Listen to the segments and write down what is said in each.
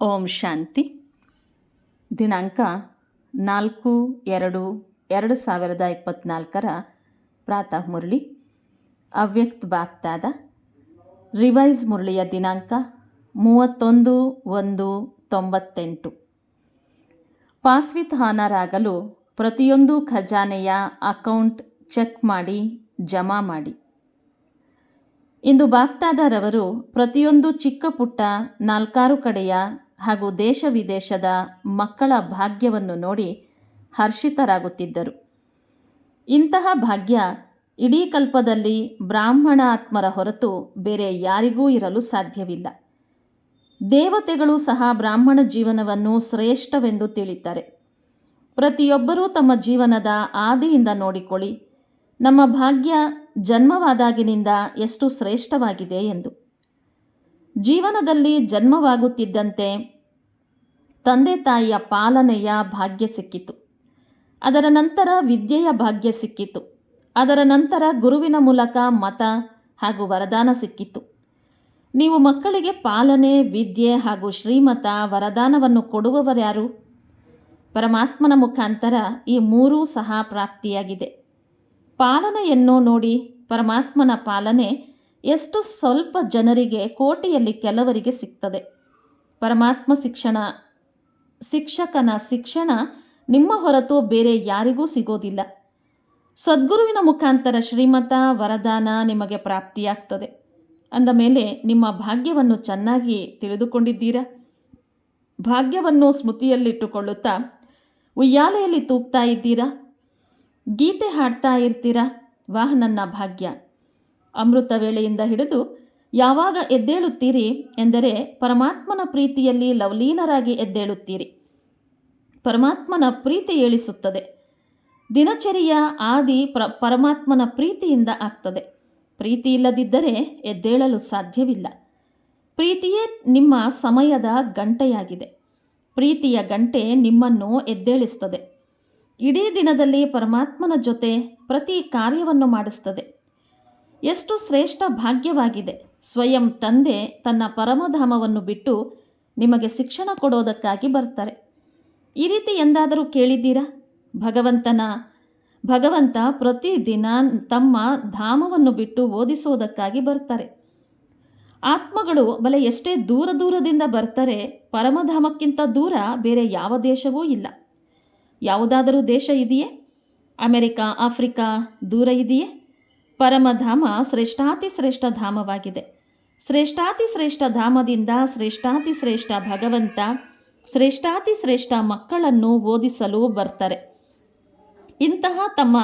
ಓಂ ಶಾಂತಿ. ದಿನಾಂಕ ನಾಲ್ಕು ಎರಡು ಎರಡು ಸಾವಿರದ ಇಪ್ಪತ್ತ್ನಾಲ್ಕರ ಪ್ರಾತಃ ಮುರಳಿ. ಅವ್ಯಕ್ತ ಬಾಪ್ತಾದ. ರಿವೈಸ್ ಮುರಳಿಯ ದಿನಾಂಕ ಮೂವತ್ತೊಂದು ಒಂದು ತೊಂಬತ್ತೆಂಟು. ಪಾಸ್ವಿತ್ ಹಾನರಾಗಲು ಪ್ರತಿಯೊಂದು ಖಜಾನೆಯ ಅಕೌಂಟ್ ಚೆಕ್ ಮಾಡಿ, ಜಮಾ ಮಾಡಿ. ಇಂದು ಬಾಪ್ತಾದರವರು ಪ್ರತಿಯೊಂದು ಚಿಕ್ಕ ಪುಟ್ಟ ನಾಲ್ಕಾರು ಕಡೆಯ ಹಾಗೂ ದೇಶ ವಿದೇಶದ ಮಕ್ಕಳ ಭಾಗ್ಯವನ್ನು ನೋಡಿ ಹರ್ಷಿತರಾಗುತ್ತಿದ್ದರು. ಇಂತಹ ಭಾಗ್ಯ ಇಡೀ ಕಲ್ಪದಲ್ಲಿ ಬ್ರಾಹ್ಮಣಾತ್ಮರ ಹೊರತು ಬೇರೆ ಯಾರಿಗೂ ಇರಲು ಸಾಧ್ಯವಿಲ್ಲ. ದೇವತೆಗಳು ಸಹ ಬ್ರಾಹ್ಮಣ ಜೀವನವನ್ನು ಶ್ರೇಷ್ಠವೆಂದು ತಿಳಿತಾರೆ. ಪ್ರತಿಯೊಬ್ಬರೂ ತಮ್ಮ ಜೀವನದ ಆದಿಯಿಂದ ನೋಡಿಕೊಳ್ಳಿ, ನಮ್ಮ ಭಾಗ್ಯ ಜನ್ಮವಾದಾಗಿನಿಂದ ಎಷ್ಟು ಶ್ರೇಷ್ಠವಾಗಿದೆ ಎಂದು. ಜೀವನದಲ್ಲಿ ಜನ್ಮವಾಗುತ್ತಿದ್ದಂತೆ ತಂದೆ ತಾಯಿಯ ಪಾಲನೆಯ ಭಾಗ್ಯ ಸಿಕ್ಕಿತು. ಅದರ ನಂತರ ವಿದ್ಯೆಯ ಭಾಗ್ಯ ಸಿಕ್ಕಿತು. ಅದರ ನಂತರ ಗುರುವಿನ ಮೂಲಕ ಮತ ಹಾಗೂ ವರದಾನ ಸಿಕ್ಕಿತು. ನೀವು ಮಕ್ಕಳಿಗೆ ಪಾಲನೆ, ವಿದ್ಯೆ ಹಾಗೂ ಶ್ರೀಮತ ವರದಾನವನ್ನು ಕೊಡುವವರ್ಯಾರು ಪರಮಾತ್ಮನ ಮುಖಾಂತರ ಈ ಮೂರೂ ಸಹ ಪ್ರಾಪ್ತಿಯಾಗಿದೆ. ಪಾಲನೆಯನ್ನು ನೋಡಿ ಪರಮಾತ್ಮನ ಪಾಲನೆ ಎಷ್ಟು ಸ್ವಲ್ಪ ಜನರಿಗೆ, ಕೋಟಿಯಲ್ಲಿ ಕೆಲವರಿಗೆ ಸಿಗ್ತದೆ. ಪರಮಾತ್ಮ ಶಿಕ್ಷಣ, ಶಿಕ್ಷಕನ ಶಿಕ್ಷಣ ನಿಮ್ಮ ಹೊರತು ಬೇರೆ ಯಾರಿಗೂ ಸಿಗೋದಿಲ್ಲ. ಸದ್ಗುರುವಿನ ಮುಖಾಂತರ ಶ್ರೀಮತ ವರದಾನ ನಿಮಗೆ ಪ್ರಾಪ್ತಿಯಾಗ್ತದೆ. ಅಂದ ಮೇಲೆ ನಿಮ್ಮ ಭಾಗ್ಯವನ್ನು ಚೆನ್ನಾಗಿ ತಿಳಿದುಕೊಂಡಿದ್ದೀರಾ? ಭಾಗ್ಯವನ್ನು ಸ್ಮೃತಿಯಲ್ಲಿಟ್ಟುಕೊಳ್ಳುತ್ತಾ ಉಯ್ಯಾಲೆಯಲ್ಲಿ ತೂಗ್ತಾ ಇದ್ದೀರಾ? ಗೀತೆ ಹಾಡ್ತಾ ಇರ್ತೀರಾ? ವಾಹ್, ನನ್ನ ಭಾಗ್ಯ. ಅಮೃತ ವೇಳೆಯಿಂದ ಹಿಡಿದು ಯಾವಾಗ ಎದ್ದೇಳುತ್ತೀರಿ ಎಂದರೆ ಪರಮಾತ್ಮನ ಪ್ರೀತಿಯಲ್ಲಿ ಲವಲೀನರಾಗಿ ಎದ್ದೇಳುತ್ತೀರಿ. ಪರಮಾತ್ಮನ ಪ್ರೀತಿ ಏಳಿಸುತ್ತದೆ. ದಿನಚರಿಯ ಆದಿ ಪ್ರ ಪರಮಾತ್ಮನ ಪ್ರೀತಿಯಿಂದ ಆಗ್ತದೆ. ಪ್ರೀತಿ ಇಲ್ಲದಿದ್ದರೆ ಎದ್ದೇಳಲು ಸಾಧ್ಯವಿಲ್ಲ. ಪ್ರೀತಿಯೇ ನಿಮ್ಮ ಸಮಯದ ಗಂಟೆಯಾಗಿದೆ. ಪ್ರೀತಿಯ ಗಂಟೆ ನಿಮ್ಮನ್ನು ಎದ್ದೇಳಿಸ್ತದೆ. ಇಡೀ ದಿನದಲ್ಲಿ ಪರಮಾತ್ಮನ ಜೊತೆ ಪ್ರತಿ ಕಾರ್ಯವನ್ನು ಮಾಡಿಸ್ತದೆ. ಎಷ್ಟು ಶ್ರೇಷ್ಠ ಭಾಗ್ಯವಾಗಿದೆ. ಸ್ವಯಂ ತಂದೆ ತನ್ನ ಪರಮಧಾಮವನ್ನು ಬಿಟ್ಟು ನಿಮಗೆ ಶಿಕ್ಷಣ ಕೊಡೋದಕ್ಕಾಗಿ ಬರ್ತಾರೆ. ಈ ರೀತಿ ಎಂದಾದರೂ ಕೇಳಿದ್ದೀರಾ? ಭಗವಂತನ, ಭಗವಂತ ಪ್ರತಿದಿನ ತಮ್ಮ ಧಾಮವನ್ನು ಬಿಟ್ಟು ಓದಿಸೋದಕ್ಕಾಗಿ ಬರ್ತಾರೆ. ಆತ್ಮಗಳು ಬಲೆ ಎಷ್ಟೇ ದೂರ ದೂರದಿಂದ ಬರ್ತಾರೆ, ಪರಮಧಾಮಕ್ಕಿಂತ ದೂರ ಬೇರೆ ಯಾವ ದೇಶವೂ ಇಲ್ಲ. ಯಾವುದಾದರೂ ದೇಶ ಇದೆಯೇ? ಅಮೆರಿಕ, ಆಫ್ರಿಕಾ ದೂರ ಇದೆಯೇ? ಪರಮಧಾಮ ಶ್ರೇಷ್ಠಾತಿ ಶ್ರೇಷ್ಠ ಧಾಮವಾಗಿದೆ ಶ್ರೇಷ್ಠಾತಿ ಶ್ರೇಷ್ಠ ಧಾಮದಿಂದ ಶ್ರೇಷ್ಠಾತಿ ಶ್ರೇಷ್ಠ ಭಗವಂತ ಶ್ರೇಷ್ಠಾತಿ ಶ್ರೇಷ್ಠ ಮಕ್ಕಳನ್ನು ಓದಿಸಲು ಬರ್ತಾರೆ. ಇಂತಹ ತಮ್ಮ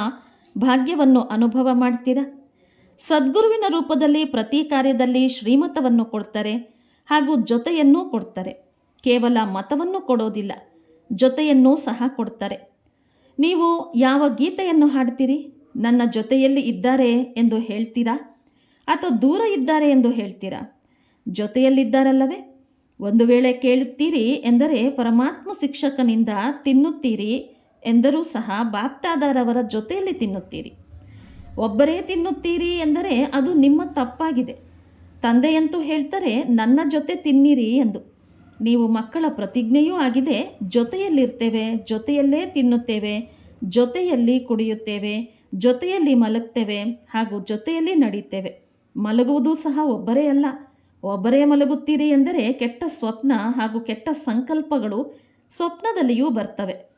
ಭಾಗ್ಯವನ್ನು ಅನುಭವ ಮಾಡ್ತೀರಾ? ಸದ್ಗುರುವಿನ ರೂಪದಲ್ಲಿ ಪ್ರತಿ ಕಾರ್ಯದಲ್ಲಿ ಶ್ರೀಮತವನ್ನು ಕೊಡ್ತಾರೆ ಹಾಗೂ ಜೊತೆಯನ್ನೂ ಕೊಡ್ತಾರೆ. ಕೇವಲ ಮತವನ್ನು ಕೊಡೋದಿಲ್ಲ, ಜೊತೆಯನ್ನೂ ಸಹ ಕೊಡ್ತಾರೆ. ನೀವು ಯಾವ ಗೀತೆಯನ್ನು ಹಾಡ್ತೀರಿ? ನನ್ನ ಜೊತೆಯಲ್ಲಿ ಇದ್ದಾರೆ ಎಂದು ಹೇಳ್ತೀರಾ? ಅಥವಾ ದೂರ ಇದ್ದಾರೆ ಎಂದು ಹೇಳ್ತೀರಾ? ಜೊತೆಯಲ್ಲಿದ್ದಾರಲ್ಲವೇ? ಒಂದು ವೇಳೆ ಕೇಳುತ್ತೀರಿ ಎಂದರೆ ಪರಮಾತ್ಮ ಶಿಕ್ಷಕನಿಂದ ತಿನ್ನುತ್ತೀರಿ ಎಂದರೂ ಸಹ ಬಾಪ್ತಾದಾರವರ ಜೊತೆಯಲ್ಲಿ ತಿನ್ನುತ್ತೀರಿ. ಒಬ್ಬರೇ ತಿನ್ನುತ್ತೀರಿ ಎಂದರೆ ಅದು ನಿಮ್ಮ ತಪ್ಪಾಗಿದೆ. ತಂದೆಯಂತೂ ಹೇಳ್ತಾರೆ, ನನ್ನ ಜೊತೆ ತಿನ್ನಿರಿ ಎಂದು. ನೀವು ಮಕ್ಕಳ ಪ್ರತಿಜ್ಞೆಯೂ ಆಗಿದೆ, ಜೊತೆಯಲ್ಲಿರ್ತೇವೆ, ಜೊತೆಯಲ್ಲೇ ತಿನ್ನುತ್ತೇವೆ, ಜೊತೆಯಲ್ಲಿ ಕುಡಿಯುತ್ತೇವೆ ಜೊತೆಯಲ್ಲಿ ಮಲಗ್ತೇವೆ ಹಾಗೂ ಜೊತೆಯಲ್ಲಿ ನಡೀತೇವೆ. ಮಲಗುವುದು ಸಹ ಒಬ್ಬರೇ ಅಲ್ಲ. ಒಬ್ಬರೇ ಮಲಗುತ್ತೀರಿ ಎಂದರೆ ಕೆಟ್ಟ ಸ್ವಪ್ನ ಹಾಗೂ ಕೆಟ್ಟ ಸಂಕಲ್ಪಗಳು ಸ್ವಪ್ನದಲ್ಲಿಯೂ ಬರ್ತವೆ.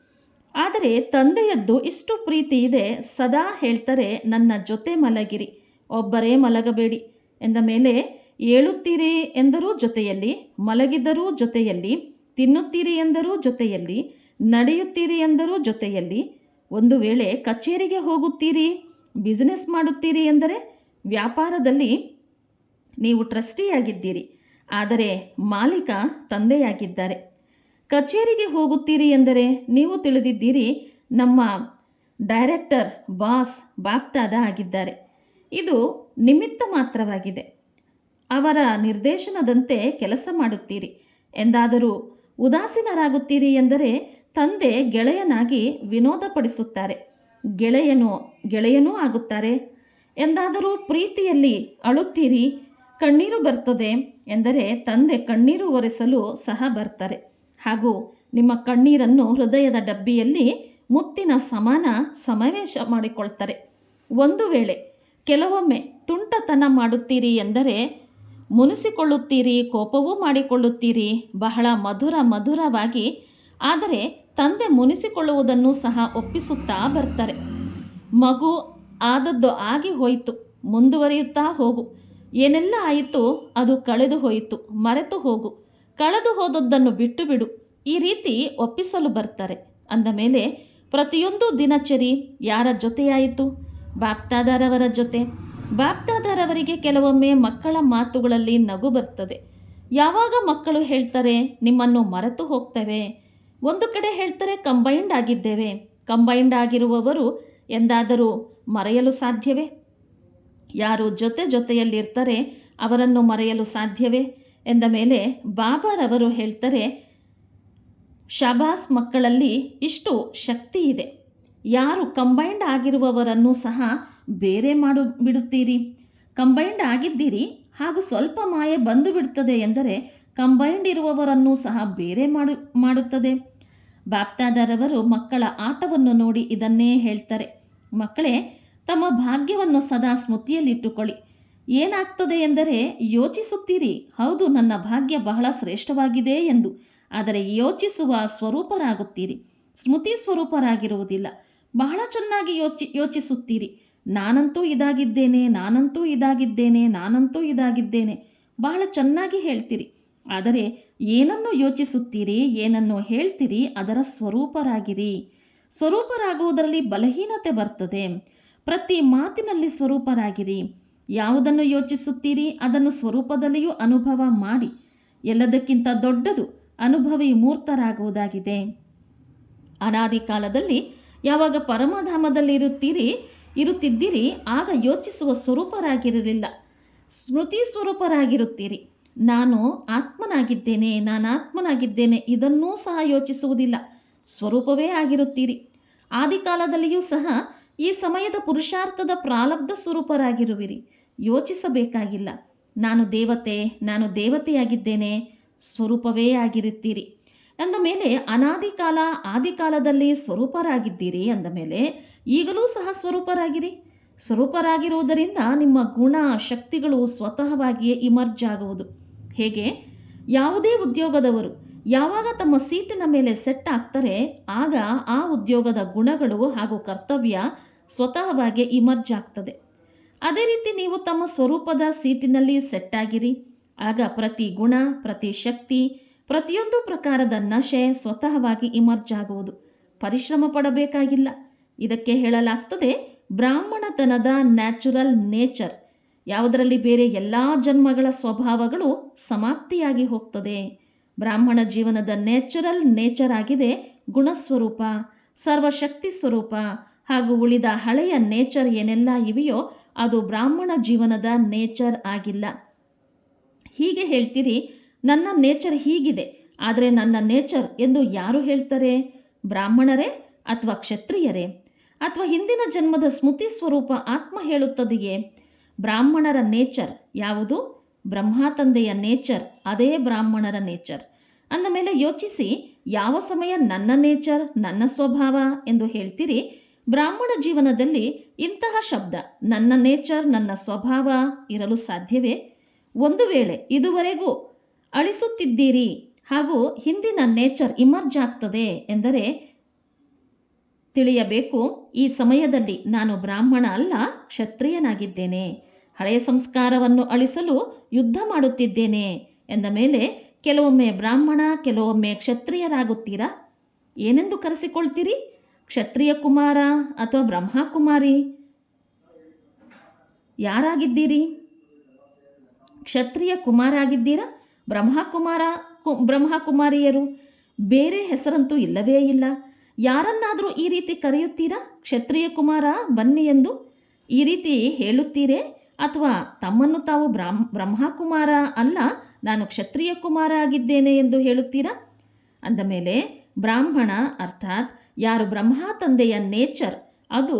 ಆದರೆ ತಂದೆಯದ್ದು ಇಷ್ಟು ಪ್ರೀತಿ ಇದೆ, ಸದಾ ಹೇಳ್ತಾರೆ, ನನ್ನ ಜೊತೆ ಮಲಗಿರಿ. ಒಬ್ಬರೇ ಮಲಗಬೇಡಿ. ಎಂದ ಮೇಲೆ, ಏಳುತ್ತೀರಿ ಎಂದರೂ ಜೊತೆಯಲ್ಲಿ ಮಲಗಿದರೂ ಜೊತೆಯಲ್ಲಿ, ತಿನ್ನುತ್ತೀರಿ ಎಂದರೂ ಜೊತೆಯಲ್ಲಿ, ನಡೆಯುತ್ತೀರಿ ಎಂದರೂ ಜೊತೆಯಲ್ಲಿ ಒಂದು ವೇಳೆ ಕಚೇರಿಗೆ ಹೋಗುತ್ತೀರಿ ಬಿಸಿನೆಸ್ ಮಾಡುತ್ತೀರಿ ಎಂದರೆ ವ್ಯಾಪಾರದಲ್ಲಿ ನೀವು ಟ್ರಸ್ಟಿಯಾಗಿದ್ದೀರಿ. ಆದರೆ ಮಾಲೀಕ ತಂದೆಯಾಗಿದ್ದಾರೆ. ಕಚೇರಿಗೆ ಹೋಗುತ್ತೀರಿ ಎಂದರೆ ನೀವು ತಿಳಿದಿದ್ದೀರಿ, ನಮ್ಮ ಡೈರೆಕ್ಟರ್, ಬಾಸ್ ಬಾಪ್ತಾದ ಆಗಿದ್ದಾರೆ. ಇದು ನಿಮಿತ್ತ ಮಾತ್ರವಾಗಿದೆ. ಅವರ ನಿರ್ದೇಶನದಂತೆ ಕೆಲಸ ಮಾಡುತ್ತೀರಿ. ಎಂದಾದರೂ ಉದಾಸೀನರಾಗುತ್ತೀರಿ ಎಂದರೆ ತಂದೆ ಗೆಳೆಯನಾಗಿ ವಿನೋದಪಡಿಸುತ್ತಾರೆ. ಗೆಳೆಯನು, ಗೆಳೆಯನೂ ಆಗುತ್ತಾರೆ. ಎಂದಾದರೂ ಪ್ರೀತಿಯಲ್ಲಿ ಅಳುತ್ತೀರಿ, ಕಣ್ಣೀರು ಬರ್ತದೆ ಎಂದರೆ ತಂದೆ ಕಣ್ಣೀರು ಒರೆಸಲು ಸಹ ಬರ್ತಾರೆ. ಹಾಗೂ ನಿಮ್ಮ ಕಣ್ಣೀರನ್ನು ಹೃದಯದ ಡಬ್ಬಿಯಲ್ಲಿ ಮುತ್ತಿನ ಸಮಾನ ಸಮಾವೇಶ ಮಾಡಿಕೊಳ್ತಾರೆ. ಒಂದು ವೇಳೆ ಕೆಲವೊಮ್ಮೆ ತುಂಟತನ ಮಾಡುತ್ತೀರಿ ಎಂದರೆ ಮುನಿಸಿಕೊಳ್ಳುತ್ತೀರಿ, ಕೋಪವೂ ಮಾಡಿಕೊಳ್ಳುತ್ತೀರಿ, ಬಹಳ ಮಧುರ ಮಧುರವಾಗಿ ಆದರೆ ತಂದೆ ಮುನಿಸಿಕೊಳ್ಳುವುದನ್ನು ಸಹ ಒಪ್ಪಿಸುತ್ತಾ ಬರ್ತಾರೆ. ಮಗು ಆದದ್ದು ಆಗಿ ಹೋಯಿತು, ಮುಂದುವರಿಯುತ್ತಾ ಹೋಗು. ಏನೆಲ್ಲ ಆಯಿತು ಅದು ಕಳೆದು ಹೋಯಿತು, ಮರೆತು ಹೋಗು. ಕಳೆದು ಹೋದದ್ದನ್ನು ಬಿಟ್ಟು ಬಿಡು ಈ ರೀತಿ ಒಪ್ಪಿಸಲು ಬರ್ತಾರೆ. ಅಂದ ಮೇಲೆ, ಪ್ರತಿಯೊಂದು ದಿನಚರಿ ಯಾರ ಜೊತೆಯಾಯಿತು? ಬಾಪ್ತಾದಾರವರ ಜೊತೆ. ಬಾಪ್ತಾದಾರವರಿಗೆ ಕೆಲವೊಮ್ಮೆ ಮಕ್ಕಳ ಮಾತುಗಳಲ್ಲಿ ನಗು ಬರ್ತದೆ. ಯಾವಾಗ ಮಕ್ಕಳು ಹೇಳ್ತಾರೆ, ನಿಮ್ಮನ್ನು ಮರೆತು ಹೋಗ್ತೇವೆ? ಒಂದು ಕಡೆ ಹೇಳ್ತಾರೆ ಕಂಬೈಂಡ್ ಆಗಿದ್ದೇವೆ. ಕಂಬೈಂಡ್ ಆಗಿರುವವರು ಎಂದಾದರೂ ಮರೆಯಲು ಸಾಧ್ಯವೇ? ಯಾರು ಜೊತೆ ಜೊತೆಯಲ್ಲಿರ್ತಾರೆ ಅವರನ್ನು ಮರೆಯಲು ಸಾಧ್ಯವೇ? ಎಂದ ಮೇಲೆ ಬಾಬಾರವರು ಹೇಳ್ತಾರೆ, ಶಬಾಸ್ ಮಕ್ಕಳಲ್ಲಿ ಇಷ್ಟು ಶಕ್ತಿ ಇದೆ. ಯಾರು ಕಂಬೈಂಡ್ ಆಗಿರುವವರನ್ನು ಸಹ ಬೇರೆ ಮಾಡು ಬಿಡುತ್ತೀರಿ. ಕಂಬೈಂಡ್ ಆಗಿದ್ದೀರಿ ಹಾಗೂ ಸ್ವಲ್ಪ ಮಾಯೆ ಬಂದು ಬಿಡುತ್ತದೆ ಎಂದರೆ ಕಂಬೈಂಡ್ ಇರುವವರನ್ನು ಸಹ ಬೇರೆ ಮಾಡು, ಮಾಡುತ್ತದೆ. ಬಾಪ್ತಾದರವರು ಮಕ್ಕಳ ಆಟವನ್ನು ನೋಡಿ ಇದನ್ನೇ ಹೇಳ್ತಾರೆ. ಮಕ್ಕಳೇ, ತಮ್ಮ ಭಾಗ್ಯವನ್ನು ಸದಾ ಸ್ಮೃತಿಯಲ್ಲಿಟ್ಟುಕೊಳ್ಳಿ. ಏನಾಗ್ತದೆ ಎಂದರೆ ಯೋಚಿಸುತ್ತೀರಿ. ಹೌದು, ನನ್ನ ಭಾಗ್ಯ ಬಹಳ ಶ್ರೇಷ್ಠವಾಗಿದೆ ಎಂದು. ಆದರೆ ಯೋಚಿಸುವ ಸ್ವರೂಪರಾಗುತ್ತೀರಿ. ಸ್ಮೃತಿ ಸ್ವರೂಪರಾಗಿರುವುದಿಲ್ಲ. ಬಹಳ ಚೆನ್ನಾಗಿ ಯೋಚಿ, ಯೋಚಿಸುತ್ತೀರಿ. ನಾನಂತೂ ಇದಾಗಿದ್ದೇನೆ ನಾನಂತೂ ಇದಾಗಿದ್ದೇನೆ ನಾನಂತೂ ಇದಾಗಿದ್ದೇನೆ. ಬಹಳ ಚೆನ್ನಾಗಿ ಹೇಳ್ತೀರಿ. ಆದರೆ ಏನನ್ನು ಯೋಚಿಸುತ್ತೀರಿ, ಏನನ್ನು ಹೇಳ್ತೀರಿ, ಅದರ ಸ್ವರೂಪರಾಗಿರಿ. ಸ್ವರೂಪರಾಗುವುದರಲ್ಲಿ ಬಲಹೀನತೆ ಬರ್ತದೆ. ಪ್ರತಿ ಮಾತಿನಲ್ಲಿ ಸ್ವರೂಪರಾಗಿರಿ. ಯಾವುದನ್ನು ಯೋಚಿಸುತ್ತೀರಿ, ಅದನ್ನು ಸ್ವರೂಪದಲ್ಲಿಯೂ ಅನುಭವ ಮಾಡಿ. ಎಲ್ಲದಕ್ಕಿಂತ ದೊಡ್ಡದು ಅನುಭವಿ ಮೂರ್ತರಾಗುವುದಾಗಿದೆ. ಅನಾದಿ ಕಾಲದಲ್ಲಿ ಯಾವಾಗ ಪರಮಧಾಮದಲ್ಲಿ ಇರುತ್ತೀರಿ ಇರುತ್ತಿದ್ದೀರಿ, ಆಗ ಯೋಚಿಸುವ ಸ್ವರೂಪರಾಗಿರಲಿಲ್ಲ. ಸ್ಮೃತಿ ಸ್ವರೂಪರಾಗಿರುತ್ತೀರಿ. ನಾನು ಆತ್ಮನಾಗಿದ್ದೇನೆ ನಾನು ಆತ್ಮನಾಗಿದ್ದೇನೆ, ಇದನ್ನೂ ಸಹ ಯೋಚಿಸುವುದಿಲ್ಲ. ಸ್ವರೂಪವೇ ಆಗಿರುತ್ತೀರಿ. ಆದಿಕಾಲದಲ್ಲಿಯೂ ಸಹ ಈ ಸಮಯದ ಪುರುಷಾರ್ಥದ ಪ್ರಾಲಬ್ಧ ಸ್ವರೂಪರಾಗಿರುವಿರಿ. ಯೋಚಿಸಬೇಕಾಗಿಲ್ಲ. ನಾನು ದೇವತೆ, ನಾನು ದೇವತೆಯಾಗಿದ್ದೇನೆ, ಸ್ವರೂಪವೇ ಆಗಿರುತ್ತೀರಿ. ಅಂದ ಮೇಲೆ ಅನಾದಿ ಕಾಲ ಆದಿಕಾಲದಲ್ಲಿ ಸ್ವರೂಪರಾಗಿದ್ದೀರಿ ಅಂದ ಮೇಲೆ ಈಗಲೂ ಸಹ ಸ್ವರೂಪರಾಗಿರಿ. ಸ್ವರೂಪರಾಗಿರುವುದರಿಂದ ನಿಮ್ಮ ಗುಣ, ಶಕ್ತಿಗಳು ಸ್ವತಃವಾಗಿಯೇ ಇಮರ್ಜ್ ಆಗುವುದು. ಹೇಗೆ? ಯಾವುದೇ ಉದ್ಯೋಗದವರು ಯಾವಾಗ ತಮ್ಮ ಸೀಟಿನ ಮೇಲೆ ಸೆಟ್ ಆಗ್ತಾರೆ, ಆಗ ಆ ಉದ್ಯೋಗದ ಗುಣಗಳು ಹಾಗೂ ಕರ್ತವ್ಯ ಸ್ವತಃವಾಗಿ ಇಮರ್ಜ್ ಆಗ್ತದೆ. ಅದೇ ರೀತಿ ನೀವು ತಮ್ಮ ಸ್ವರೂಪದ ಸೀಟಿನಲ್ಲಿ ಸೆಟ್ ಆಗಿರಿ. ಆಗ ಪ್ರತಿ ಗುಣ, ಪ್ರತಿ ಶಕ್ತಿ, ಪ್ರತಿಯೊಂದು ಪ್ರಕಾರದ ನಶೆ ಸ್ವತಃವಾಗಿ ಇಮರ್ಜ್ ಆಗುವುದು. ಪರಿಶ್ರಮ ಪಡಬೇಕಾಗಿಲ್ಲ. ಇದಕ್ಕೆ ಹೇಳಲಾಗ್ತದೆ, ಬ್ರಾಹ್ಮಣತನದ ನ್ಯಾಚುರಲ್ ನೇಚರ್ ಯಾವುದರಲ್ಲಿ ಬೇರೆ ಎಲ್ಲ ಜನ್ಮಗಳ ಸ್ವಭಾವಗಳು ಸಮಾಪ್ತಿಯಾಗಿ ಹೋಗ್ತದೆ. ಬ್ರಾಹ್ಮಣ ಜೀವನದ ನ್ಯಾಚುರಲ್ ನೇಚರ್ ಆಗಿದೆ ಗುಣಸ್ವರೂಪ, ಸರ್ವಶಕ್ತಿ ಸ್ವರೂಪ. ಹಾಗೂ ಉಳಿದ ಹಳೆಯ ನೇಚರ್ ಏನೆಲ್ಲ ಇವೆಯೋ ಅದು ಬ್ರಾಹ್ಮಣ ಜೀವನದ ನೇಚರ್ ಆಗಿಲ್ಲ. ಹೀಗೆ ಹೇಳ್ತೀರಿ, ನನ್ನ ನೇಚರ್ ಹೀಗಿದೆ, ಆದರೆ ನನ್ನ ನೇಚರ್ ಎಂದು ಯಾರು ಹೇಳ್ತಾರೆ? ಬ್ರಾಹ್ಮಣರೇ ಅಥವಾ ಕ್ಷತ್ರಿಯರೇ? ಅಥವಾ ಹಿಂದಿನ ಜನ್ಮದ ಸ್ಮೃತಿ ಸ್ವರೂಪ ಆತ್ಮ ಹೇಳುತ್ತದೆಯೇ? ಬ್ರಾಹ್ಮಣರ ನೇಚರ್ ಯಾವುದು? ಬ್ರಹ್ಮ ತಂದೆಯ ನೇಚರ್, ಅದೇ ಬ್ರಾಹ್ಮಣರ ನೇಚರ್. ಅಂದ ಮೇಲೆ ಯೋಚಿಸಿ, ಯಾವ ಸಮಯ ನನ್ನ ನೇಚರ್, ನನ್ನ ಸ್ವಭಾವ ಎಂದು ಹೇಳ್ತೀರಿ? ಬ್ರಾಹ್ಮಣ ಜೀವನದಲ್ಲಿ ಇಂತಹ ಶಬ್ದ, ನನ್ನ ನೇಚರ್, ನನ್ನ ಸ್ವಭಾವ ಇರಲು ಸಾಧ್ಯವೇ? ಒಂದು ವೇಳೆ ಇದುವರೆಗೂ ಅಳಿಸುತ್ತಿದ್ದೀರಿ ಹಾಗೂ ಹಿಂದಿನ ನೇಚರ್ ಇಮರ್ಜ್ ಆಗ್ತದೆ ಎಂದರೆ ತಿಳಿಯಬೇಕು, ಈ ಸಮಯದಲ್ಲಿ ನಾನು ಬ್ರಾಹ್ಮಣ ಅಲ್ಲ, ಕ್ಷತ್ರಿಯನಾಗಿದ್ದೇನೆ. ಹಳೆಯ ಸಂಸ್ಕಾರವನ್ನು ಅಳಿಸಲು ಯುದ್ಧ ಮಾಡುತ್ತಿದ್ದೇನೆ ಎಂದ ಮೇಲೆ, ಕೆಲವೊಮ್ಮೆ ಬ್ರಾಹ್ಮಣ, ಕೆಲವೊಮ್ಮೆ ಕ್ಷತ್ರಿಯರಾಗುತ್ತೀರಾ? ಏನೆಂದು ಕರೆಸಿಕೊಳ್ತೀರಿ? ಕ್ಷತ್ರಿಯ ಕುಮಾರ ಅಥವಾ ಬ್ರಹ್ಮಕುಮಾರಿ? ಯಾರಾಗಿದ್ದೀರಿ? ಕ್ಷತ್ರಿಯ ಕುಮಾರ ಆಗಿದ್ದೀರಾ ಬ್ರಹ್ಮಕುಮಾರ ಬ್ರಹ್ಮಕುಮಾರಿಯರು? ಬೇರೆ ಹೆಸರಂತೂ ಇಲ್ಲವೇ ಇಲ್ಲ. ಯಾರನ್ನಾದರೂ ಈ ರೀತಿ ಕರೆಯುತ್ತೀರಾ? ಕ್ಷತ್ರಿಯ ಕುಮಾರ ಬನ್ನಿ ಎಂದು ಈ ರೀತಿ ಹೇಳುತ್ತೀರೇ? ಅಥವಾ ತಮ್ಮನ್ನು ತಾವು ಬ್ರಾಹ್ಮ, ಬ್ರಹ್ಮಕುಮಾರ ಅಲ್ಲ, ನಾನು ಕ್ಷತ್ರಿಯ ಕುಮಾರ ಆಗಿದ್ದೇನೆ ಎಂದು ಹೇಳುತ್ತೀರಾ? ಅಂದ ಮೇಲೆ ಬ್ರಾಹ್ಮಣ ಅರ್ಥಾತ್ ಯಾರು ಬ್ರಹ್ಮ ತಂದೆಯ ನೇಚರ್, ಅದು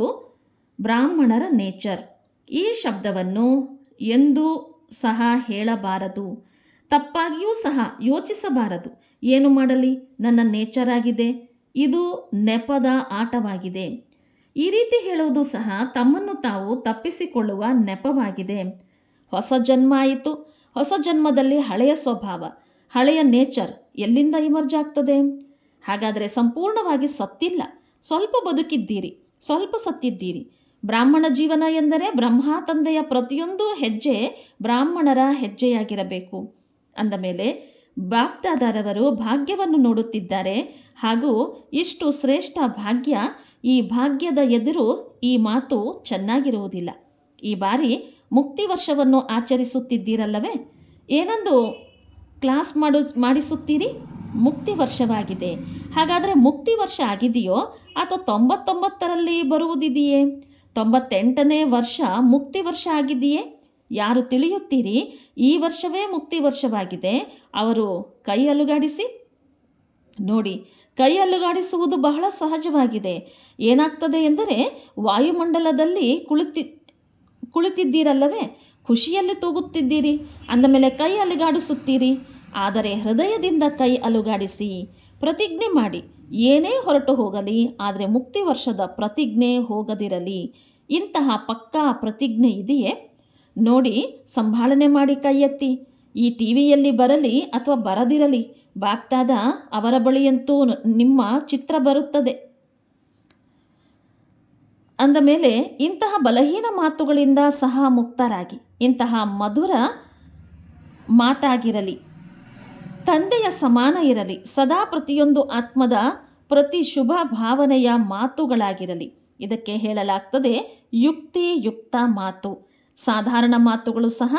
ಬ್ರಾಹ್ಮಣರ ನೇಚರ್. ಈ ಶಬ್ದವನ್ನು ಎಂದೂ ಸಹ ಹೇಳಬಾರದು. ತಪ್ಪಾಗಿಯೂ ಸಹ ಯೋಚಿಸಬಾರದು. ಏನು ಮಾಡಲಿ? ನನ್ನ ನೇಚರ್ ಆಗಿದೆ. ಇದು ನೆಪದ ಆಟವಾಗಿದೆ. ಈ ರೀತಿ ಹೇಳುವುದು ಸಹ ತಮ್ಮನ್ನು ತಾವು ತಪ್ಪಿಸಿಕೊಳ್ಳುವ ನೆಪವಾಗಿದೆ. ಹೊಸ ಜನ್ಮ ಆಯಿತು. ಹೊಸ ಜನ್ಮದಲ್ಲಿ ಹಳೆಯ ಸ್ವಭಾವ, ಹಳೆಯ ನೇಚರ್ ಎಲ್ಲಿಂದ ಇಮರ್ಜ್ ಆಗ್ತದೆ? ಹಾಗಾದರೆ ಸಂಪೂರ್ಣವಾಗಿ ಸತ್ತಿಲ್ಲ. ಸ್ವಲ್ಪ ಬದುಕಿದ್ದೀರಿ, ಸ್ವಲ್ಪ ಸತ್ತಿದ್ದೀರಿ. ಬ್ರಾಹ್ಮಣ ಜೀವನ ಎಂದರೆ ಬ್ರಹ್ಮ ತಂದೆಯ ಪ್ರತಿಯೊಂದು ಹೆಜ್ಜೆ ಬ್ರಾಹ್ಮಣರ ಹೆಜ್ಜೆಯಾಗಿರಬೇಕು. ಅಂದ ಮೇಲೆ ಬಾಪ್ದಾದಾರವರು ಭಾಗ್ಯವನ್ನು ನೋಡುತ್ತಿದ್ದಾರೆ ಹಾಗೂ ಇಷ್ಟು ಶ್ರೇಷ್ಠ ಭಾಗ್ಯ ಈ ಭಾಗ್ಯದ ಎದುರು ಈ ಮಾತು ಚೆನ್ನಾಗಿರುವುದಿಲ್ಲ. ಈ ಬಾರಿ ಮುಕ್ತಿ ವರ್ಷವನ್ನು ಆಚರಿಸುತ್ತಿದ್ದೀರಲ್ಲವೇ? ಏನೊಂದು ಕ್ಲಾಸ್ ಮಾಡು, ಮಾಡಿಸುತ್ತೀರಿ? ಮುಕ್ತಿ ವರ್ಷವಾಗಿದೆ. ಹಾಗಾದರೆ ಮುಕ್ತಿ ವರ್ಷ ಆಗಿದೆಯೋ ಅಥವಾ ತೊಂಬತ್ತೊಂಬತ್ತರಲ್ಲಿ ಬರುವುದಿದೆಯೇ? ತೊಂಬತ್ತೆಂಟನೇ ವರ್ಷ ಮುಕ್ತಿ ವರ್ಷ ಆಗಿದೆಯೇ? ಯಾರು ತಿಳಿಯುತ್ತೀರಿ? ಈ ವರ್ಷವೇ ಮುಕ್ತಿ ವರ್ಷವಾಗಿದೆ. ಅವರು ಕೈ ಅಲುಗಾಡಿಸಿ. ನೋಡಿ ಕೈ ಅಲುಗಾಡಿಸುವುದು ಬಹಳ ಸಹಜವಾಗಿದೆ. ಏನಾಗ್ತದೆ ಎಂದರೆ, ವಾಯುಮಂಡಲದಲ್ಲಿ ಕುಳಿತಿ, ಕುಳಿತಿದ್ದೀರಲ್ಲವೇ? ಖುಷಿಯಲ್ಲಿ ತೂಗುತ್ತಿದ್ದೀರಿ. ಅಂದ ಮೇಲೆ ಕೈ ಅಲುಗಾಡಿಸುತ್ತೀರಿ ಆದರೆ ಹೃದಯದಿಂದ ಕೈ ಅಲುಗಾಡಿಸಿ, ಪ್ರತಿಜ್ಞೆ ಮಾಡಿ, ಏನೇ ಹೊರಟು ಹೋಗಲಿ, ಆದರೆ ಮುಕ್ತಿ ವರ್ಷದ ಪ್ರತಿಜ್ಞೆ ಹೋಗದಿರಲಿ. ಇಂತಹ ಪಕ್ಕಾ ಪ್ರತಿಜ್ಞೆ ಇದೆಯೇ? ನೋಡಿ ಸಂಭಾಳನೆ ಮಾಡಿ ಕೈ ಎತ್ತಿ ಈ ಟಿವಿಯಲ್ಲಿ ಬರಲಿ ಅಥವಾ ಬರದಿರಲಿ ಬಾಗ್ದಾದ ಅವರ ಬಳಿಯಂತೂ ನಿಮ್ಮ ಚಿತ್ರ ಬರುತ್ತದೆ. ಅಂದ ಮೇಲೆ ಇಂತಹ ಬಲಹೀನ ಮಾತುಗಳಿಂದ ಸಹ ಮುಕ್ತರಾಗಿ. ಇಂತಹ ಮಧುರ ಮಾತಾಗಿರಲಿ, ತಂದೆಯ ಸಮಾನ ಇರಲಿ, ಸದಾ ಪ್ರತಿಯೊಂದು ಆತ್ಮದ ಪ್ರತಿ ಶುಭ ಭಾವನೆಯ ಮಾತುಗಳಾಗಿರಲಿ. ಇದಕ್ಕೆ ಹೇಳಲಾಗ್ತದೆ ಯುಕ್ತಿಯುಕ್ತ ಮಾತು. ಸಾಧಾರಣ ಮಾತುಗಳು ಸಹ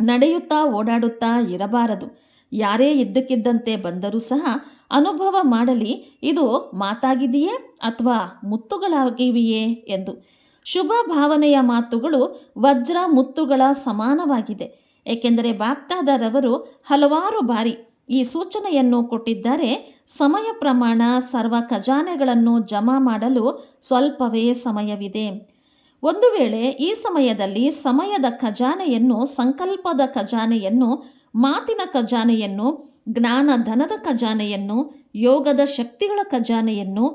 ನಡೆಯುತ್ತಾ ಓಡಾಡುತ್ತಾ ಇರಬಾರದು. ಯಾರೇ ಇದ್ದಕ್ಕಿದ್ದಂತೆ ಬಂದರೂ ಸಹ ಅನುಭವ ಮಾಡಲಿ, ಇದು ಮಾತಾಗಿದೆಯೇ ಅಥವಾ ಮುತ್ತುಗಳಾಗಿವೆಯೇ ಎಂದು. ಶುಭ ಭಾವನೆಯ ಮಾತುಗಳು ವಜ್ರ ಮುತ್ತುಗಳ ಸಮಾನವಾಗಿದೆ. ಏಕೆಂದರೆ ಬಾಗ್ದಾದರವರು ಹಲವಾರು ಬಾರಿ ಈ ಸೂಚನೆಯನ್ನು ಕೊಟ್ಟಿದ್ದಾರೆ, ಸಮಯ ಪ್ರಮಾಣ, ಸರ್ವ ಖಜಾನೆಗಳನ್ನು ಜಮಾ ಮಾಡಲು ಸ್ವಲ್ಪವೇ ಸಮಯವಿದೆ. ಒಂದು ವೇಳೆ ಈ ಸಮಯದಲ್ಲಿ ಸಮಯದ ಖಜಾನೆಯನ್ನು, ಸಂಕಲ್ಪದ ಖಜಾನೆಯನ್ನು ಮಾತಿನ ಖಜಾನೆಯನ್ನು, ಜ್ಞಾನ ಧನದ ಖಜಾನೆಯನ್ನು, ಯೋಗದ ಶಕ್ತಿಗಳ ಖಜಾನೆಯನ್ನು,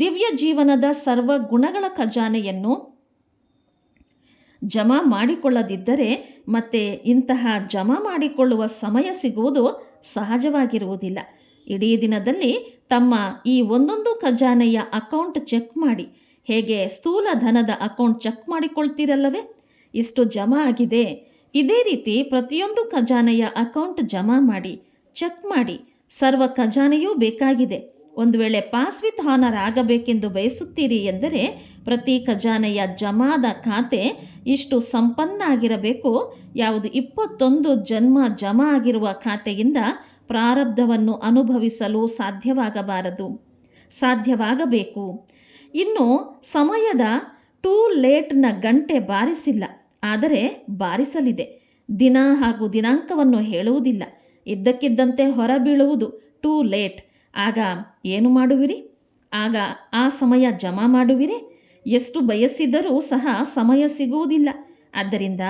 ದಿವ್ಯ ಜೀವನದ ಸರ್ವ ಗುಣಗಳ ಖಜಾನೆಯನ್ನು ಜಮಾ ಮಾಡಿಕೊಳ್ಳದಿದ್ದರೆ ಮತ್ತೆ ಇಂತಹ ಜಮಾ ಮಾಡಿಕೊಳ್ಳುವ ಸಮಯ ಸಿಗುವುದು ಸಹಜವಾಗಿರುವುದಿಲ್ಲ. ಇಡೀ ದಿನದಲ್ಲಿ ತಮ್ಮ ಈ ಒಂದೊಂದು ಖಜಾನೆಯ ಅಕೌಂಟ್ ಚೆಕ್ ಮಾಡಿ, ಹೇಗೆ ಸ್ಥೂಲ ಧನದ ಅಕೌಂಟ್ ಚೆಕ್ ಮಾಡಿಕೊಳ್ತೀರಲ್ಲವೇ? ಇಷ್ಟು ಜಮಾ ಆಗಿದೆ. ಇದೇ ರೀತಿ ಪ್ರತಿಯೊಂದು ಖಜಾನೆಯ ಅಕೌಂಟ್ ಜಮಾ ಮಾಡಿ, ಚೆಕ್ ಮಾಡಿ, ಸರ್ವ ಖಜಾನೆಯೂ ಬೇಕಾಗಿದೆ. ಒಂದು ವೇಳೆ ಪಾಸ್ ವಿತ್ ಹಾನರ್ ಆಗಬೇಕೆಂದು ಬಯಸುತ್ತೀರಿ ಎಂದರೆ ಪ್ರತಿ ಖಜಾನೆಯ ಜಮಾದ ಖಾತೆ ಇಷ್ಟು ಸಂಪನ್ನ ಆಗಿರಬೇಕು ಯಾವುದು ಇಪ್ಪತ್ತೊಂದು ಜನ್ಮ ಜಮಾ ಆಗಿರುವ ಖಾತೆಯಿಂದ ಪ್ರಾರಬ್ಧವನ್ನು ಅನುಭವಿಸಲು ಸಾಧ್ಯವಾಗಬಾರದು. ಸಾಧ್ಯವಾಗಬೇಕು. ಇನ್ನು ಸಮಯದ ಟೂ ಲೇಟ್ನ ಗಂಟೆ ಬಾರಿಸಿಲ್ಲ. ಆದರೆ ಬಾರಿಸಲಿದೆ. ದಿನ ಹಾಗೂ ದಿನಾಂಕವನ್ನು ಹೇಳುವುದಿಲ್ಲ. ಇದ್ದಕ್ಕಿದ್ದಂತೆ ಹೊರಬೀಳುವುದು ಟೂ ಲೇಟ್. ಆಗ ಏನು ಮಾಡುವಿರಿ? ಆಗ ಆ ಸಮಯ ಜಮಾ ಮಾಡುವಿರಿ? ಎಷ್ಟು ಬಯಸಿದರೂ ಸಹ ಸಮಯ ಸಿಗುವುದಿಲ್ಲ. ಆದ್ದರಿಂದ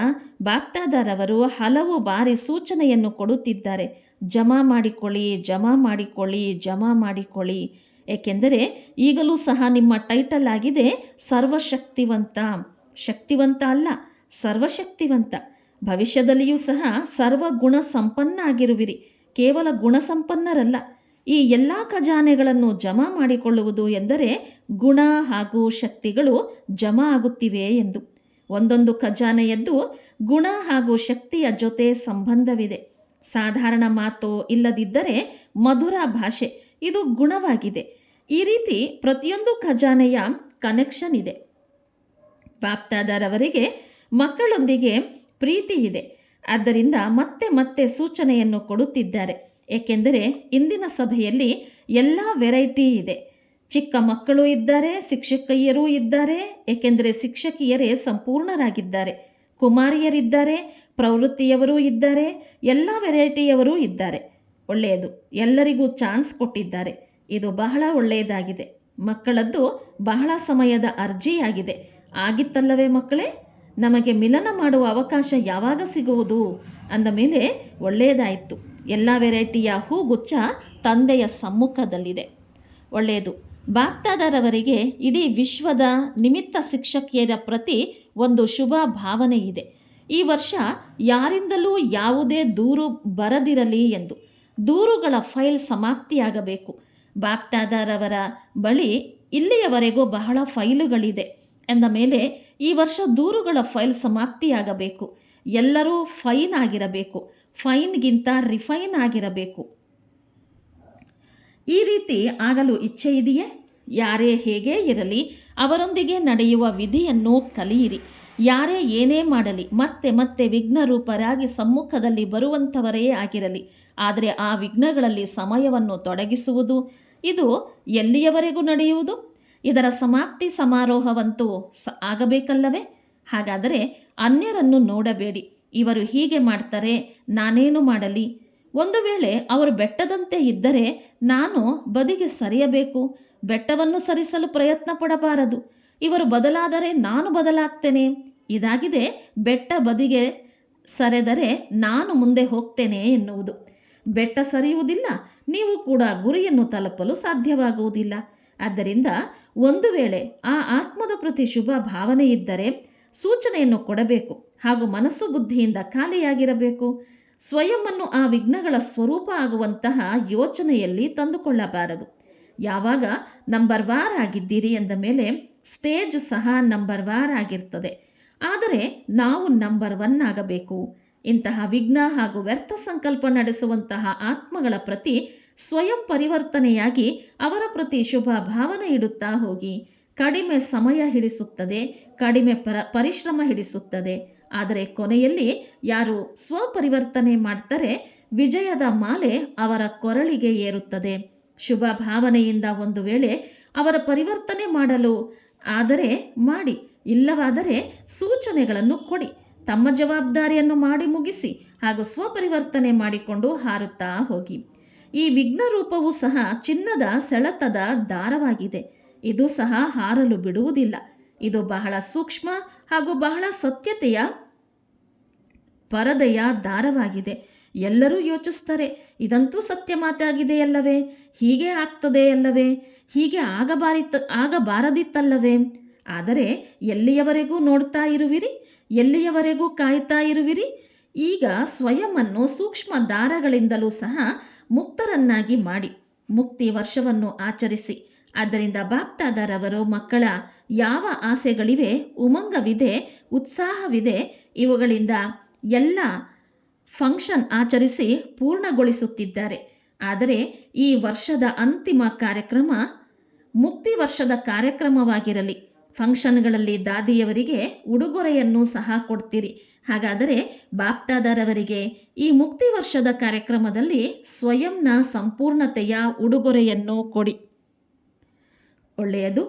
ಬಾಕ್ತಾದಾರವರು ಹಲವು ಬಾರಿ ಸೂಚನೆಯನ್ನು ಕೊಡುತ್ತಿದ್ದಾರೆ. ಜಮಾ ಮಾಡಿಕೊಳ್ಳಿ ಜಮಾ ಮಾಡಿಕೊಳ್ಳಿ ಜಮಾ ಮಾಡಿಕೊಳ್ಳಿ. ಏಕೆಂದರೆ ಈಗಲೂ ಸಹ ನಿಮ್ಮ ಟೈಟಲ್ ಆಗಿದೆ ಸರ್ವಶಕ್ತಿವಂತ. ಶಕ್ತಿವಂತ ಅಲ್ಲ. ಸರ್ವಶಕ್ತಿವಂತ. ಭವಿಷ್ಯದಲ್ಲಿಯೂ ಸಹ ಸರ್ವ ಗುಣ ಸಂಪನ್ನ ಆಗಿರುವಿರಿ ಕೇವಲ ಗುಣ ಸಂಪನ್ನರಲ್ಲ ಈ ಎಲ್ಲ ಖಜಾನೆಗಳನ್ನು ಜಮಾ ಮಾಡಿಕೊಳ್ಳುವುದು ಎಂದರೆ ಗುಣ ಹಾಗೂ ಶಕ್ತಿಗಳು ಜಮಾ ಆಗುತ್ತಿವೆ ಎಂದು. ಒಂದೊಂದು ಖಜಾನೆಯದ್ದು ಗುಣ ಹಾಗೂ ಶಕ್ತಿಯ ಜೊತೆ ಸಂಬಂಧವಿದೆ. ಸಾಧಾರಣ ಮಾತು ಇಲ್ಲದಿದ್ದರೆ ಮಧುರ ಭಾಷೆ, ಇದು ಗುಣವಾಗಿದೆ. ಈ ರೀತಿ ಪ್ರತಿಯೊಂದು ಖಜಾನೆಯ ಕನೆಕ್ಷನ್ ಇದೆ. ಬಾಪ್ತಾದರವರಿಗೆ ಮಕ್ಕಳೊಂದಿಗೆ ಪ್ರೀತಿ ಇದೆ. ಆದ್ದರಿಂದ ಮತ್ತೆ ಮತ್ತೆ ಸೂಚನೆಯನ್ನು ಕೊಡುತ್ತಿದ್ದಾರೆ. ಏಕೆಂದರೆ ಇಂದಿನ ಸಭೆಯಲ್ಲಿ ಎಲ್ಲ ವೆರೈಟಿ ಇದೆ. ಚಿಕ್ಕ ಮಕ್ಕಳು ಇದ್ದಾರೆ, ಶಿಕ್ಷಕಿಯರೂ ಇದ್ದಾರೆ. ಏಕೆಂದರೆ ಶಿಕ್ಷಕಿಯರೇ ಸಂಪೂರ್ಣರಾಗಿದ್ದಾರೆ. ಕುಮಾರಿಯರಿದ್ದಾರೆ, ಪ್ರವೃತ್ತಿಯವರೂ ಇದ್ದಾರೆ, ಎಲ್ಲ ವೆರೈಟಿಯವರೂ ಇದ್ದಾರೆ. ಒಳ್ಳೆಯದು. ಎಲ್ಲರಿಗೂ ಚಾನ್ಸ್ ಕೊಟ್ಟಿದ್ದಾರೆ. ಇದು ಬಹಳ ಒಳ್ಳೆಯದಾಗಿದೆ. ಮಕ್ಕಳದ್ದು ಬಹಳ ಸಮಯದ ಅರ್ಜಿಯಾಗಿದೆ. ಆಗಿತ್ತಲ್ಲವೇ ಮಕ್ಕಳೇ? ನಮಗೆ ಮಿಲನ ಮಾಡುವ ಅವಕಾಶ ಯಾವಾಗ ಸಿಗುವುದು ಅಂದ ಮೇಲೆ ಒಳ್ಳೆಯದಾಯಿತು. ಎಲ್ಲ ವೆರೈಟಿಯ ಹೂಗುಚ್ಛ ತಂದೆಯ ಸಮ್ಮುಖದಲ್ಲಿದೆ. ಒಳ್ಳೆಯದು. ಬಾಕ್ತಾದಾರವರಿಗೆ ಇಡೀ ವಿಶ್ವದ ನಿಮಿತ್ತ ಶಿಕ್ಷಕಿಯರ ಪ್ರತಿ ಒಂದು ಶುಭ ಭಾವನೆ ಇದೆ. ಈ ವರ್ಷ ಯಾರಿಂದಲೂ ಯಾವುದೇ ದೂರು ಬರದಿರಲಿ ಎಂದು. ದೂರುಗಳ ಫೈಲ್ ಸಮಾಪ್ತಿಯಾಗಬೇಕು. ಬಾಕ್ತಾದಾರವರ ಬಳಿ ಇಲ್ಲಿಯವರೆಗೂ ಬಹಳ ಫೈಲುಗಳಿದೆ. ಎಂದ ಮೇಲೆ ಈ ವರ್ಷ ದೂರುಗಳ ಫೈಲ್ ಸಮಾಪ್ತಿಯಾಗಬೇಕು. ಎಲ್ಲರೂ ಫೈನ್ ಆಗಿರಬೇಕು. ಫೈನ್ಗಿಂತ ರಿಫೈನ್ ಆಗಿರಬೇಕು. ಈ ರೀತಿ ಆಗಲು ಇಚ್ಛೆ ಇದೆಯೇ? ಯಾರೇ ಹೇಗೆ ಇರಲಿ, ಅವರೊಂದಿಗೆ ನಡೆಯುವ ವಿಧಿಯನ್ನು ಕಲಿಯಿರಿ. ಯಾರೇ ಏನೇ ಮಾಡಲಿ, ಮತ್ತೆ ಮತ್ತೆ ವಿಘ್ನ ರೂಪರಾಗಿ ಸಮ್ಮುಖದಲ್ಲಿ ಬರುವಂಥವರೇ ಆಗಿರಲಿ. ಆದರೆ ಆ ವಿಘ್ನಗಳಲ್ಲಿ ಸಮಯವನ್ನು ತೊಡಗಿಸುವುದು, ಇದು ಎಲ್ಲಿಯವರೆಗೂ ನಡೆಯುವುದು? ಇದರ ಸಮಾಪ್ತಿ ಸಮಾರೋಹವಂತೂ ಆಗಬೇಕಲ್ಲವೇ? ಹಾಗಾದರೆ ಅನ್ಯರನ್ನು ನೋಡಬೇಡಿ. ಇವರು ಹೀಗೆ ಮಾಡ್ತಾರೆ, ನಾನೇನು ಮಾಡಲಿ? ಒಂದು ವೇಳೆ ಅವರು ಬೆಟ್ಟದಂತೆ ಇದ್ದರೆ ನಾನು ಬದಿಗೆ ಸರಿಯಬೇಕು, ಬೆಟ್ಟವನ್ನು ಸರಿಸಲು ಪ್ರಯತ್ನ ಪಡಬಾರದು. ಇವರು ಬದಲಾದರೆ ನಾನು ಬದಲಾಗ್ತೇನೆ. ಇದಾಗಿದೆ, ಬೆಟ್ಟ ಬದಿಗೆ ಸರೆದರೆ ನಾನು ಮುಂದೆ ಹೋಗ್ತೇನೆ ಎನ್ನುವುದು. ಬೆಟ್ಟ ಸರಿಯುವುದಿಲ್ಲ, ನೀವು ಕೂಡ ಗುರಿಯನ್ನು ತಲುಪಲು ಸಾಧ್ಯವಾಗುವುದಿಲ್ಲ. ಆದ್ದರಿಂದ ಒಂದು ವೇಳೆ ಆ ಆತ್ಮದ ಪ್ರತಿ ಶುಭ ಭಾವನೆ ಇದ್ದರೆ ಸೂಚನೆಯನ್ನು ಕೊಡಬೇಕು ಹಾಗೂ ಮನಸ್ಸು ಬುದ್ಧಿಯಿಂದ ಖಾಲಿಯಾಗಿರಬೇಕು. ಸ್ವಯಂವನ್ನು ಆ ವಿಘ್ನಗಳ ಸ್ವರೂಪ ಆಗುವಂತಹ ಯೋಚನೆಯಲ್ಲಿ ತಂದುಕೊಳ್ಳಬಾರದು. ಯಾವಾಗ ನಂಬರ್ ವಾರ್ ಆಗಿದ್ದೀರಿ ಎಂದ ಮೇಲೆ ಸ್ಟೇಜ್ ಸಹ ನಂಬರ್ ವಾರ್ ಆಗಿರ್ತದೆ. ಆದರೆ ನಾವು ನಂಬರ್ ಒನ್ ಆಗಬೇಕು. ಇಂತಹ ವಿಘ್ನ ಹಾಗೂ ವ್ಯರ್ಥ ಸಂಕಲ್ಪ ನಡೆಸುವಂತಹ ಆತ್ಮಗಳ ಪ್ರತಿ ಸ್ವಯಂ ಪರಿವರ್ತನೆಯಾಗಿ ಅವರ ಪ್ರತಿ ಶುಭ ಭಾವನೆ ಇಡುತ್ತಾ ಹೋಗಿ. ಕಡಿಮೆ ಸಮಯ ಹಿಡಿಸುತ್ತದೆ, ಕಡಿಮೆ ಪರ, ಪರಿಶ್ರಮ ಹಿಡಿಸುತ್ತದೆ. ಆದರೆ ಕೊನೆಯಲ್ಲಿ ಯಾರು ಸ್ವಪರಿವರ್ತನೆ ಮಾಡ್ತಾರೆ, ವಿಜಯದ ಮಾಲೆ ಅವರ ಕೊರಳಿಗೆ ಏರುತ್ತದೆ. ಶುಭ ಭಾವನೆಯಿಂದ ಒಂದು ವೇಳೆ ಅವರ ಪರಿವರ್ತನೆ ಮಾಡಲು ಆದರೆ ಮಾಡಿ, ಇಲ್ಲವಾದರೆ ಸೂಚನೆಗಳನ್ನು ಕೊಡಿ. ತಮ್ಮ ಜವಾಬ್ದಾರಿಯನ್ನು ಮಾಡಿ ಮುಗಿಸಿ ಹಾಗೂ ಸ್ವಪರಿವರ್ತನೆ ಮಾಡಿಕೊಂಡು ಹಾರುತ್ತಾ ಹೋಗಿ. ಈ ವಿಘ್ನ ರೂಪವು ಸಹ ಚಿನ್ನದ ಸೆಳೆತದ ದಾರವಾಗಿದೆ. ಇದು ಸಹ ಹಾರಲು ಬಿಡುವುದಿಲ್ಲ. ಇದು ಬಹಳ ಸೂಕ್ಷ್ಮ ಹಾಗೂ ಬಹಳ ಸತ್ಯತೆಯ ಪರದೆಯ ದಾರವಾಗಿದೆ. ಎಲ್ಲರೂ ಯೋಚಿಸ್ತಾರೆ, ಇದಂತೂ ಸತ್ಯ ಮಾತಾಗಿದೆಯಲ್ಲವೇ ಹೀಗೆ ಆಗ್ತದೆ ಅಲ್ಲವೇ? ಹೀಗೆ ಆಗಬಾರಿತ, ಆಗಬಾರದಿತ್ತಲ್ಲವೇ? ಆದರೆ ಎಲ್ಲಿಯವರೆಗೂ ನೋಡ್ತಾ ಇರುವಿರಿ? ಎಲ್ಲಿಯವರೆಗೂ ಕಾಯ್ತಾ ಇರುವಿರಿ? ಈಗ ಸ್ವಯಂವನ್ನು ಸೂಕ್ಷ್ಮ ದಾರಗಳಿಂದಲೂ ಸಹ ಮುಕ್ತರನ್ನಾಗಿ ಮಾಡಿ, ಮುಕ್ತಿ ವರ್ಷವನ್ನು ಆಚರಿಸಿ. ಆದ್ದರಿಂದ ಬಾಪ್ತಾದರವರು ಮಕ್ಕಳ ಯಾವ ಆಸೆಗಳಿವೆ, ಉಮಂಗವಿದೆ, ಉತ್ಸಾಹವಿದೆ, ಇವುಗಳಿಂದ ಎಲ್ಲ ಫಂಕ್ಷನ್ ಆಚರಿಸಿ ಪೂರ್ಣಗೊಳಿಸುತ್ತಿದ್ದಾರೆ. ಆದರೆ ಈ ವರ್ಷದ ಅಂತಿಮ ಕಾರ್ಯಕ್ರಮ ಮುಕ್ತಿ ವರ್ಷದ ಕಾರ್ಯಕ್ರಮವಾಗಿರಲಿ. ಫಂಕ್ಷನ್ಗಳಲ್ಲಿ ದಾದಿಯವರಿಗೆ ಉಡುಗೊರೆಯನ್ನು ಸಹ ಕೊಡ್ತೀರಿ. ಹಾಗಾದರೆ ಬಾಪ್ತಾದರವರಿಗೆ ಈ ಮುಕ್ತಿ ವರ್ಷದ ಕಾರ್ಯಕ್ರಮದಲ್ಲಿ ಸ್ವಯಂನ ಸಂಪೂರ್ಣತೆಯ ಉಡುಗೊರೆಯನ್ನು ಕೊಡಿ. ಒಳ್ಳೆಯದು.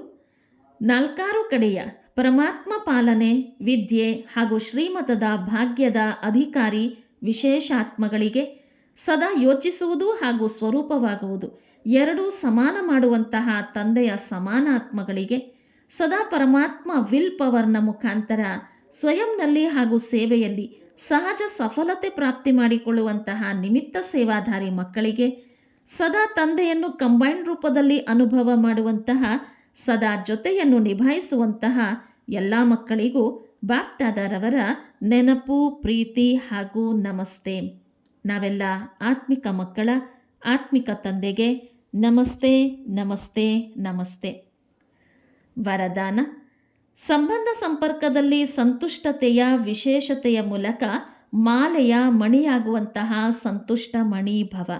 ನಾಲ್ಕಾರು ಕಡೆಯ ಪರಮಾತ್ಮ ಪಾಲನೆ, ವಿದ್ಯೆ ಹಾಗೂ ಶ್ರೀಮತದ ಭಾಗ್ಯದ ಅಧಿಕಾರಿ ವಿಶೇಷಾತ್ಮಗಳಿಗೆ ಸದಾ ಯೋಚಿಸುವುದು ಹಾಗೂ ಸ್ವರೂಪವಾಗುವುದು ಎರಡೂ ಸಮಾನ ಮಾಡುವಂತಹ ತಂದೆಯ ಸಮಾನಾತ್ಮಗಳಿಗೆ ಸದಾ ಪರಮಾತ್ಮ ವಿಲ್ ಪವರ್ನ ಮುಖಾಂತರ ಸ್ವಯಂನಲ್ಲಿ ಹಾಗೂ ಸೇವೆಯಲ್ಲಿ ಸಹಜ ಸಫಲತೆ ಪ್ರಾಪ್ತಿ ಮಾಡಿಕೊಳ್ಳುವಂತಹ ನಿಮಿತ್ತ ಸೇವಾಧಾರಿ ಮಕ್ಕಳಿಗೆ ಸದಾ ತಂದೆಯನ್ನು ಕಂಬೈನ್ಡ್ ರೂಪದಲ್ಲಿ ಅನುಭವ ಮಾಡುವಂತಹ, ಸದಾ ಜೊತೆಯನ್ನು ನಿಭಾಯಿಸುವಂತಹ ಎಲ್ಲ ಮಕ್ಕಳಿಗೂ ಬಾಪ್ತಾದರವರ ನೆನಪು, ಪ್ರೀತಿ ಹಾಗೂ ನಮಸ್ತೆ. ನಾವೆಲ್ಲ ಆತ್ಮಿಕ ಮಕ್ಕಳ, ಆತ್ಮಿಕ ತಂದೆಗೆ ನಮಸ್ತೆ ನಮಸ್ತೆ ನಮಸ್ತೆ. ವರದಾನ. ಸಂಬಂಧ ಸಂಪರ್ಕದಲ್ಲಿ ಸಂತುಷ್ಟತೆಯ ವಿಶೇಷತೆಯ ಮೂಲಕ ಮಾಲೆಯ ಮಣಿಯಾಗುವಂತಹ ಸಂತುಷ್ಟ ಮಣಿ ಭವ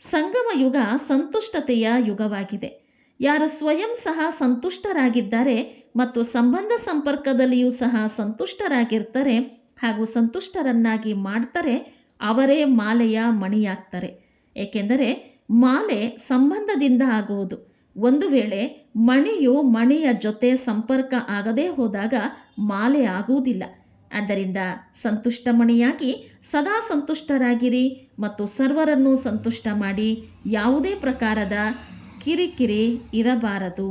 ಸಂಗಮ ಯುಗ ಸಂತುಷ್ಟತೆಯ ಯುಗವಾಗಿದೆ. ಯಾರು ಸ್ವಯಂ ಸಹ ಸಂತುಷ್ಟರಾಗಿದ್ದಾರೆ ಮತ್ತು ಸಂಬಂಧ ಸಂಪರ್ಕದಲ್ಲಿಯೂ ಸಹ ಸಂತುಷ್ಟರಾಗಿರ್ತಾರೆ ಹಾಗೂ ಸಂತುಷ್ಟರನ್ನಾಗಿ ಮಾಡ್ತಾರೆ, ಅವರೇ ಮಾಲೆಯ ಮಣಿಯಾಗ್ತಾರೆ. ಏಕೆಂದರೆ ಮಾಲೆ ಸಂಬಂಧದಿಂದ ಆಗುವುದು. ಒಂದು ವೇಳೆ ಮಣಿಯು ಮಣಿಯ ಜೊತೆ ಸಂಪರ್ಕ ಆಗದೇ ಹೋದಾಗ ಮಾಲೆ ಆಗುವುದಿಲ್ಲ. ಆದ್ದರಿಂದ ಸಂತುಷ್ಟ ಮಣಿಯಾಗಿ ಸದಾ ಸಂತುಷ್ಟರಾಗಿರಿ ಮತ್ತು ಸರ್ವರನ್ನು ಸಂತುಷ್ಟ ಮಾಡಿ ಯಾವುದೇ ಪ್ರಕಾರದ ಕಿರಿಕಿರಿ ಇರಬಾರದು.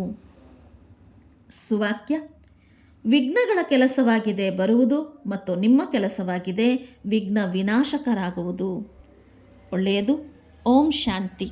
ಸುವಾಕ್ಯ. ವಿಘ್ನಗಳ ಕೆಲಸವಾಗಿದೆ ಬರುವುದು ಮತ್ತು ನಿಮ್ಮ ಕೆಲಸವಾಗಿದೆ ವಿಘ್ನ ವಿನಾಶಕರಾಗುವುದು. ಒಳ್ಳೆಯದು. ಓಂ ಶಾಂತಿ.